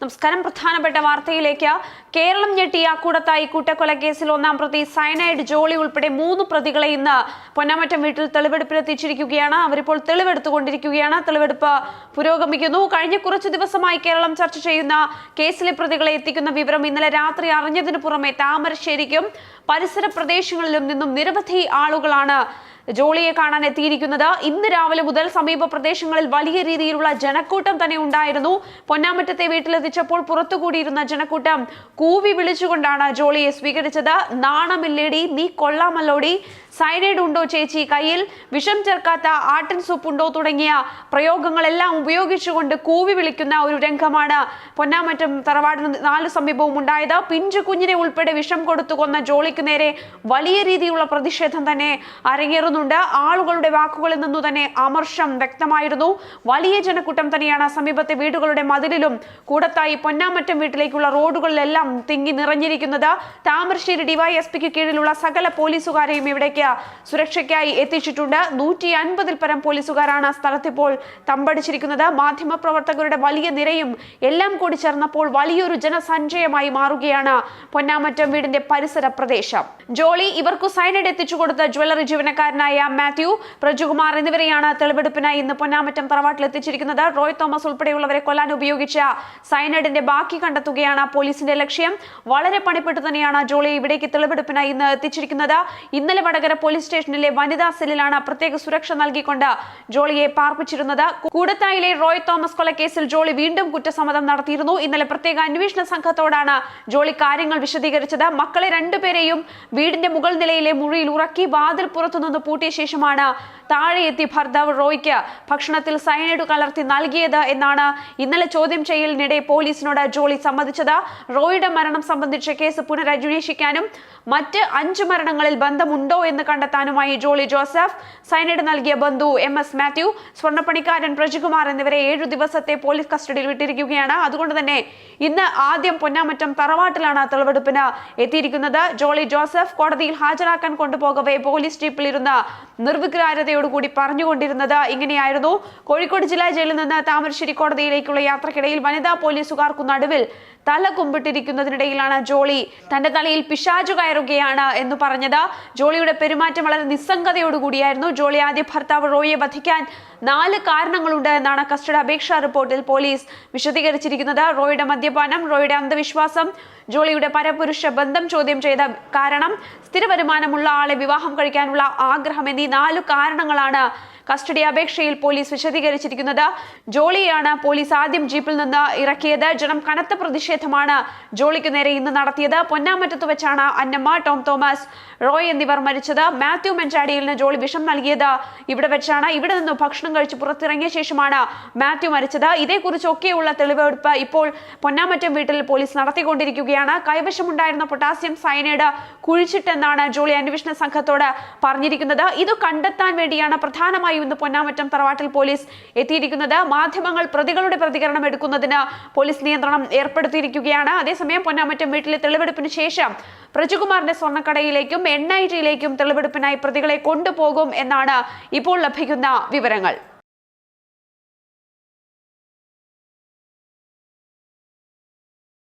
നമസ്കാരം. പ്രധാനപ്പെട്ട വാർത്തയിലേക്ക്. കേരളം ഞെട്ടിയ കൂടത്തായി കൂട്ടക്കൊലക്കേസിൽ ഒന്നാം പ്രതി സയനൈഡ് ജോളി ഉൾപ്പെടെ മൂന്ന് പ്രതികളെ ഇന്ന് പൊന്നാമറ്റം വീട്ടിൽ തെളിവെടുപ്പിലെത്തിച്ചിരിക്കുകയാണ്. അവരിപ്പോൾ തെളിവെടുത്തുകൊണ്ടിരിക്കുകയാണ്. തെളിവെടുപ്പ് പുരോഗമിക്കുന്നു. കഴിഞ്ഞ കുറച്ചു ദിവസമായി കേരളം ചർച്ച ചെയ്യുന്ന കേസിലെ പ്രതികളെ എത്തിക്കുന്ന വിവരം ഇന്നലെ രാത്രി അറിഞ്ഞതിനു പുറമെ താമരശ്ശേരിക്കും പരിസര പ്രദേശങ്ങളിലും നിന്നും നിരവധി ആളുകളാണ് ജോളിയെ കാണാൻ എത്തിയിരിക്കുന്നത് ഇന്ന് രാവിലെ മുതൽ സമീപ പ്രദേശങ്ങളിൽ വലിയ രീതിയിലുള്ള ജനക്കൂട്ടം തന്നെ ഉണ്ടായിരുന്നു. പൊന്നാമറ്റത്തെ വീട്ടിലെത്തിച്ചപ്പോൾ പുറത്തുകൂടിയിരുന്ന ജനക്കൂട്ടം കൂവി വിളിച്ചുകൊണ്ടാണ് ജോളിയെ സ്വീകരിച്ചത്. നാണമില്ലേടി നീ കൊള്ളാമല്ലോടി. സൈനൈഡ് ഉണ്ടോ ചേച്ചി കയ്യിൽ? വിഷം ചേർക്കാത്ത ആട്ടിൻ സൂപ്പ് ഉണ്ടോ തുടങ്ങിയ പ്രയോഗങ്ങളെല്ലാം ഉപയോഗിച്ചുകൊണ്ട് കൂവി വിളിക്കുന്ന ഒരു രംഗമാണ് പൊന്നാമറ്റം തറവാടിന് നാല് സമീപവും ഉണ്ടായത്. പിഞ്ചു കുഞ്ഞിനെ ഉൾപ്പെടെ വിഷം കൊടുത്തു കൊന്ന ജോളിക്ക് നേരെ വലിയ രീതിയിലുള്ള പ്രതിഷേധം തന്നെ അരങ്ങേറുന്നുണ്ട് ആളുകളുടെ വാക്കുകളിൽ നിന്നു തന്നെ അമർഷം വ്യക്തമായിരുന്നു. വലിയ ജനക്കൂട്ടം തന്നെയാണ് സമീപത്തെ വീടുകളുടെ മതിലിലും കൂടത്തായി പൊന്നാമറ്റം വീട്ടിലേക്കുള്ള റോഡുകളിലെല്ലാം തിങ്ങി നിറഞ്ഞിരിക്കുന്നത്. താമരശ്ശേരി ഡിവൈഎസ്പിക്ക് കീഴിലുള്ള സകല പോലീസുകാരെയും ഇവിടേക്ക് സുരക്ഷയ്ക്കായി എത്തിച്ചിട്ടുണ്ട്. നൂറ്റി അൻപതിൽ പരം പോലീസുകാരാണ് സ്ഥലത്തിപ്പോൾ തമ്പടിച്ചിരിക്കുന്നത്. മാധ്യമപ്രവർത്തകരുടെ വലിയ നിരയും എല്ലാം കൂടി ചേർന്നപ്പോൾ വലിയൊരു ജനസഞ്ചയമായി മാറുകയാണ് പൊന്നാമറ്റം വീടിന്റെ പരിസര പ്രദേശം. ജോളി ഇവർക്കു സൈനൈഡ് എത്തിച്ചു കൊടുത്ത ജ്വല്ലറി ജീവനക്കാരനായ മാത്യു പ്രജുകുമാർ എന്നിവരെയാണ് തെളിവെടുപ്പിനായി ഇന്ന് പൊന്നാമറ്റം തറവാട്ടിൽ എത്തിച്ചിരിക്കുന്നത് റോയ് തോമസ് ഉൾപ്പെടെയുള്ളവരെ കൊല്ലാൻ ഉപയോഗിച്ച സൈനഡിന്റെ ബാക്കി കണ്ടെത്തുകയാണ് പോലീസിന്റെ ലക്ഷ്യം. വളരെ പണിപ്പെട്ടു തന്നെയാണ് ജോളി ഇവിടേക്ക് തെളിവെടുപ്പിനായി ഇന്ന് എത്തിച്ചിരിക്കുന്നത്. ഇന്നലെ വടകര പോലീസ് സ്റ്റേഷനിലെ വനിതാ സെല്ലിലാണ് പ്രത്യേക സുരക്ഷ നൽകിക്കൊണ്ട് ജോളിയെ പാർപ്പിച്ചിരുന്നത്. കൂടത്തായിലെ റോയ് തോമസ് കൊലക്കേസിൽ ജോളി വീണ്ടും കുറ്റസമ്മതം നടത്തിയിരുന്നു. ഇന്നലെ പ്രത്യേക അന്വേഷണ സംഘത്തോടാണ് ജോളി കാര്യങ്ങൾ വിശദീകരിച്ചത്. മക്കളെ രണ്ടുപേരെയും വീടിന്റെ മുകൾ നിലയിലെ മുറിയിൽ ഉറക്കി വാതിൽ പുറത്തുനിന്ന് പൂട്ടിയ ശേഷമാണ് താഴെ എത്തി ഭർത്താവ് റോയ്ക്ക് ഭക്ഷണത്തിൽ സയനൈഡ് കലർത്തി നൽകിയത് എന്നാണ് ഇന്നലെ ചോദ്യം ചെയ്യലിനിടെ പോലീസിനോട് ജോളി സമ്മതിച്ചത്. റോയുടെ മരണം സംബന്ധിച്ച കേസ് പുനരന്വേഷിക്കാനും മറ്റ് അഞ്ച് മരണങ്ങളിൽ ബന്ധമുണ്ടോ എന്ന് കണ്ടെത്താനുമായി ജോളി ജോസഫ് സൈനൈഡ് നൽകിയ ബന്ധു എം എസ് മാത്യു സ്വർണപ്പണിക്കാരൻ പ്രജികുമാർ എന്നിവരെ ഏഴു ദിവസത്തെ പോലീസ് കസ്റ്റഡിയിൽ വിട്ടിരിക്കുകയാണ്. അതുകൊണ്ട് തന്നെ ഇന്ന് ആദ്യം പൊന്നാമറ്റം തറവാട്ടിലാണ് തെളിവെടുപ്പിന് എത്തിയിരിക്കുന്നത്. ജോളി ജോസഫ് കോടതിയിൽ ഹാജരാക്കാൻ കൊണ്ടുപോകവേ പോലീസ് ജീപ്പിലിരുന്ന് നിർവികാരതയോടുകൂടി പറഞ്ഞുകൊണ്ടിരുന്നത് ഇങ്ങനെയായിരുന്നു. കോഴിക്കോട് ജില്ലാ ജയിലിൽ നിന്ന് താമരശ്ശേരി കോടതിയിലേക്കുള്ള യാത്രക്കിടയിൽ വനിതാ പോലീസുകാർക്കു നടുവിൽ തല കുമ്പിട്ടിരിക്കുന്നതിനിടയിലാണ് ജോളി. തന്റെ തലയിൽ പിശാചു കയറുകയാണ് എന്ന് പറഞ്ഞത്. ജോളിയുടെ പെരുമാറ്റം വളരെ നിസ്സംഗതയോടുകൂടിയായിരുന്നു. ജോളി ആദ്യ ഭർത്താവ് റോയിയെ വധിക്കാൻ നാല് കാരണങ്ങളുണ്ട് എന്നാണ് കസ്റ്റഡി അപേക്ഷാ റിപ്പോർട്ടിൽ പോലീസ് വിശദീകരിച്ചിരിക്കുന്നത്. റോയിയുടെ മദ്യപാനം റോയിയുടെ അന്ധവിശ്വാസം ജോളിയുടെ പരപുരുഷ ബന്ധം ചോദ്യം ചെയ്ത കാരണം സ്ഥിരവരുമാനമുള്ള ആളെ വിവാഹം കഴിക്കാനുള്ള ആഗ്രഹം എന്നീ നാലു കാരണങ്ങളാണ് കസ്റ്റഡി അപേക്ഷയിൽ പോലീസ് വിശദീകരിച്ചിരിക്കുന്നത് ജോളിയാണ് പോലീസ് ആദ്യം ജീപ്പിൽ നിന്ന് ഇറക്കിയത്. ജനം കനത്ത പ്രതിഷേധമാണ് ജോളിക്ക് നേരെ ഇന്ന് നടത്തിയത്. പൊന്നാമറ്റത്ത് വെച്ചാണ് അന്നമ്മ ടോം തോമസ് റോയ് എന്നിവർ മരിച്ചത്. മാത്യു മെഞ്ചാടിയിലിന് ജോളി വിഷം നൽകിയത് ഇവിടെ വെച്ചാണ്. ഇവിടെ നിന്ന് ഭക്ഷണം കഴിച്ച് പുറത്തിറങ്ങിയ ശേഷമാണ് മാത്യു മരിച്ചത്. ഇതേക്കുറിച്ചൊക്കെയുള്ള തെളിവെടുപ്പ് ഇപ്പോൾ പൊന്നാമറ്റം വീട്ടിൽ പോലീസ് നടത്തിക്കൊണ്ടിരിക്കുകയാണ്. കൈവശമുണ്ടായിരുന്ന പൊട്ടാസ്യം സയനൈഡ് കുഴിച്ചിട്ടെന്നാണ് ജോളി അന്വേഷണ സംഘത്തോട് പറഞ്ഞിരിക്കുന്നത്. ഇത് കണ്ടെത്താൻ വേണ്ടിയാണ് പ്രധാനമായും ഇന്ന് പൊന്നാമറ്റം തറവാട്ടിൽ പോലീസ് എത്തിയിരിക്കുന്നത്. മാധ്യമങ്ങൾ പ്രതികളുടെ പ്രതികരണം എടുക്കുന്നതിന് പോലീസ് നിയന്ത്രണം ഏർപ്പെടുത്തിയിരിക്കുകയാണ്. അതേസമയം പൊന്നാമറ്റം വീട്ടിലെ തെളിവെടുപ്പിന് ശേഷം പ്രജുകുമാറിന്റെ സ്വർണക്കടയിലേക്കും എൻ ഐ ടിയിലേക്കും തെളിവെടുപ്പിനായി പ്രതികളെ കൊണ്ടുപോകും എന്നാണ് ഇപ്പോൾ ലഭിക്കുന്ന വിവരങ്ങൾ.